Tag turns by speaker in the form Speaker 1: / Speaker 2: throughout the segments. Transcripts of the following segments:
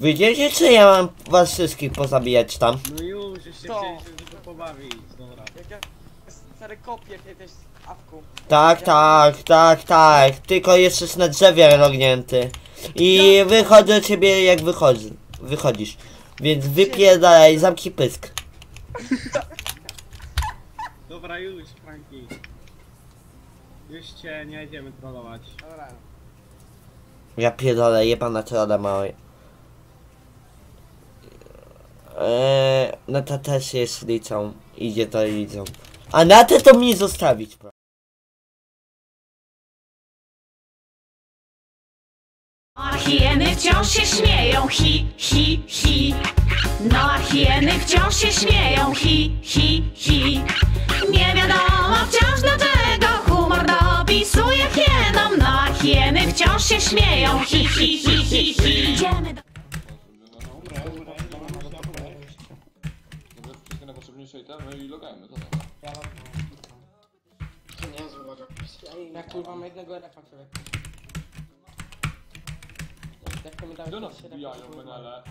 Speaker 1: Widzicie, czy ja mam was wszystkich pozabijać tam?
Speaker 2: No już, się
Speaker 3: Co?
Speaker 2: chcieliśmy tylko pobawić, dobra.
Speaker 3: Jak ja stary kopię kiedyś z awku.
Speaker 1: Tak, tak, tak, tak. Tylko jesteś na drzewie lognięty. I wychodzę do ciebie jak wychodzi, wychodzisz. Więc wypierdalaj, zamknij pysk.
Speaker 2: Dobra już, Franki. Już cię nie będziemy trollować.
Speaker 3: Dobra.
Speaker 1: Ja pierdolę, jebana troda małe. Eee, no to też jest liczą. Idzie to liczą. A na te to mi zostawić. pro-
Speaker 4: A hieny wciąż się śmieją, hi, hi, hi. No a hieny wciąż się śmieją, hi, hi, hi. Nie wiadomo wciąż dlaczego humor dopisuje hienom. No a hieny wciąż się śmieją, hi, hi, hi, hi, hi. Idziemy do...
Speaker 5: Wszystkie najpotrzebniejsze itemy i logajmy, to dobra.
Speaker 3: Jak kurwa ma jednego RF-a człowiek. Jak to mi dałeś
Speaker 5: Gdzie nas
Speaker 3: trzy
Speaker 5: wbijają menele?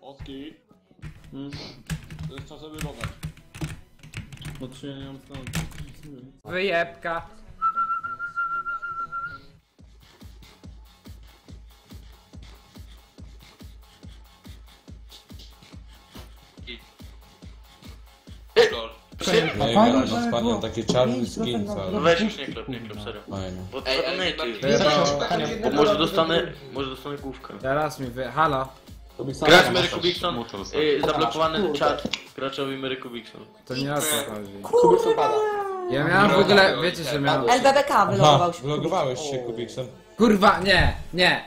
Speaker 5: Oski? To jest czas, żeby logać.
Speaker 2: Odczyniam stąd.
Speaker 6: Wyjebka.
Speaker 5: Nie, no spadnie taki czarny skin cały.
Speaker 7: No weź już nie klep, nie klep, serio.
Speaker 5: Fajnie.
Speaker 7: Bo to donate.
Speaker 6: Wyjebał.
Speaker 7: Bo może dostanę, może dostanę główkę.
Speaker 6: Teraz mi wy... Halo.
Speaker 7: Gracz Mary Kubikson, y, zablokowany czat graczowi Mary Kubikson.
Speaker 6: To nie o to chodzi. Ja miałem w ogóle... Wiecie, że miałem...
Speaker 8: LBBK wylogował się.
Speaker 5: Wylogowałeś się Kubiksem.
Speaker 6: Kurwa, nie, nie,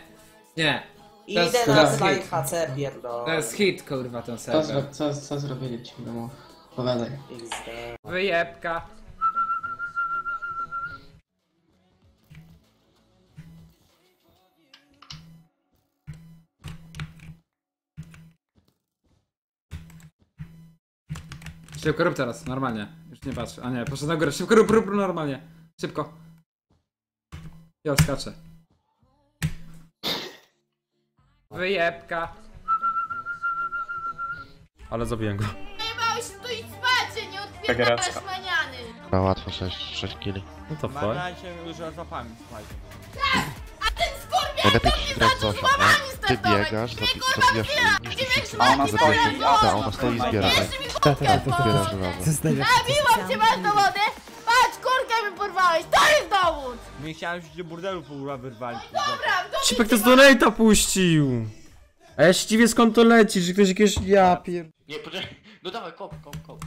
Speaker 6: nie.
Speaker 8: Idę
Speaker 6: jest-
Speaker 8: na
Speaker 6: to jest hit.
Speaker 8: HC pierdol.
Speaker 6: To jest hit, kurwa, ten
Speaker 9: Co,
Speaker 6: serwer.
Speaker 9: zro, co, co zrobili ci w domu? Powiadaj.
Speaker 6: Wyjebka. Szybko rób teraz, normalnie. Już nie patrzę. A nie, poszedł na górę. Szybko rób, rób, rób normalnie. Szybko. Ja skaczę. Wyjebka.
Speaker 10: Ale zabiję go.
Speaker 4: Małeś tu i spać, nie odpierdalasz maniany.
Speaker 7: Dobra, łatwo 6, 6 kili.
Speaker 10: No to fajnie.
Speaker 6: już zapami, słuchajcie.
Speaker 7: Najlepiej ci grać z 8, nie? Ty biegasz, zabi zabijasz niszczysz wszystkich, a ona stoi, a ona stoi i zbiera, nie? Zbiera żelazo.
Speaker 4: Zabiłam cię, masz dowody? Patrz, kurkę mi porwałeś, to jest dowód.
Speaker 6: Nie chciałem się do burdelu kurwa wyrwalić.
Speaker 4: Dobra, to
Speaker 10: Cipek to z donate'a puścił! A ja się dziwię skąd to leci, że ktoś jakieś... Ja pier...
Speaker 7: Nie, poczekaj, no dawaj, kop, kop, kop.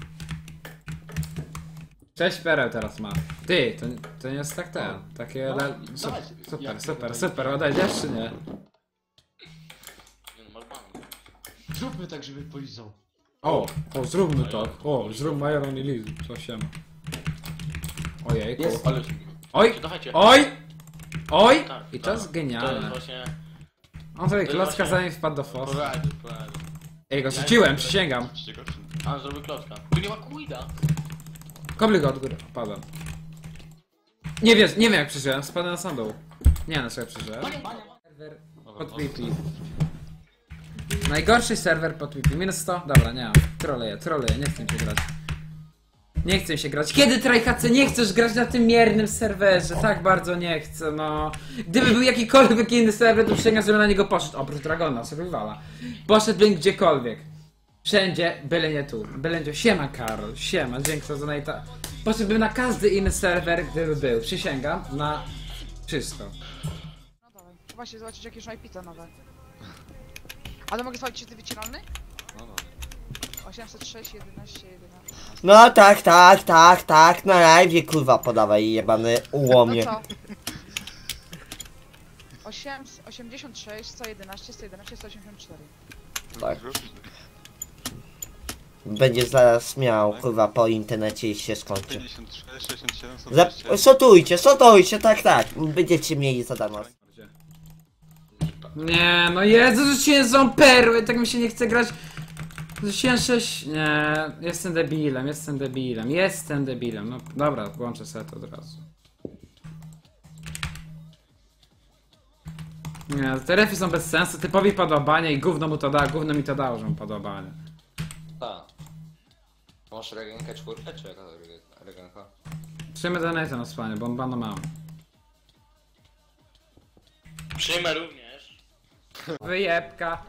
Speaker 6: Cześć pereł teraz ma. Ty, to, to nie jest tak ten. Takie le... Super, super, super, super, odejdziesz czy nie?
Speaker 7: Nie no, masz bank.
Speaker 9: Zróbmy tak, żeby polizał.
Speaker 6: O, o zróbmy to. O, zrób Majoron i Liz. Co się ma. Ojejku.
Speaker 7: Ale...
Speaker 6: Oj,
Speaker 7: Dawajcie.
Speaker 6: oj, oj!
Speaker 7: Tak,
Speaker 6: I to
Speaker 7: tak.
Speaker 6: jest
Speaker 7: To jest
Speaker 6: genialne.
Speaker 7: właśnie...
Speaker 6: On
Speaker 7: to
Speaker 6: klocka
Speaker 7: właśnie-
Speaker 6: zanim wpadł do fos.
Speaker 7: Porady, porady.
Speaker 6: Ej, go rzuciłem, przysięgam.
Speaker 7: A, on zrobił klocka. Tu nie ma kuida.
Speaker 6: Kobly go od góry. Padłem. Nie wiesz, nie wiem jak przeżyłem, spadłem na sam dół. Nie wiem jak przeżyłem. Serwer pod VP. Najgorszy serwer pod VP. Minus 100? Dobra, nie mam. Troleję, troleję, nie chcę się grać. Nie chcę się grać. Kiedy Trajkace nie chcesz grać na tym miernym serwerze? Tak bardzo nie chcę, no. Gdyby był jakikolwiek inny serwer, to przysięgam, żebym na niego poszedł. Oprócz Dragona, survivala. Poszedłbym gdziekolwiek. Wszędzie, byle nie tu. Byle nie tu. Siema Karol, siema, dzięki za donate'a. Poszedłbym na każdy inny serwer, gdyby był. Przysięgam na wszystko.
Speaker 3: No dawaj. Chyba się zobaczyć jakieś IP nowe. Ale mogę sprawdzić, czy ty wycinalny?
Speaker 5: No, no.
Speaker 3: 806, 11, 11.
Speaker 1: No tak, tak, tak, tak, na live kurwa podawaj jebany
Speaker 3: No
Speaker 1: ułomie.
Speaker 3: co? 8, 86, 111, 111, 184.
Speaker 1: Tak. Będzie zaraz miał kurwa po internecie i się skończy.
Speaker 5: 53, 67,
Speaker 1: Zap- Sotujcie, sotujcie, tak, tak. Będziecie mieli za darmo.
Speaker 6: Nie, no Jezu, rzuciłem są perły, tak mi się nie chce grać. Rzuciłem 6... Nie, jestem debilem, jestem debilem, jestem debilem. No dobra, włączę set od razu. Nie, te refy są bez sensu, typowi podobanie i gówno mu to da, gówno mi to dało, że mu podobanie.
Speaker 11: Tak. Masz regenkę czwórkę, czy jaka rege- regenka?
Speaker 6: Przyjmy donate na spanie, bo bana mam.
Speaker 11: Przyjmę również.
Speaker 6: Wyjebka.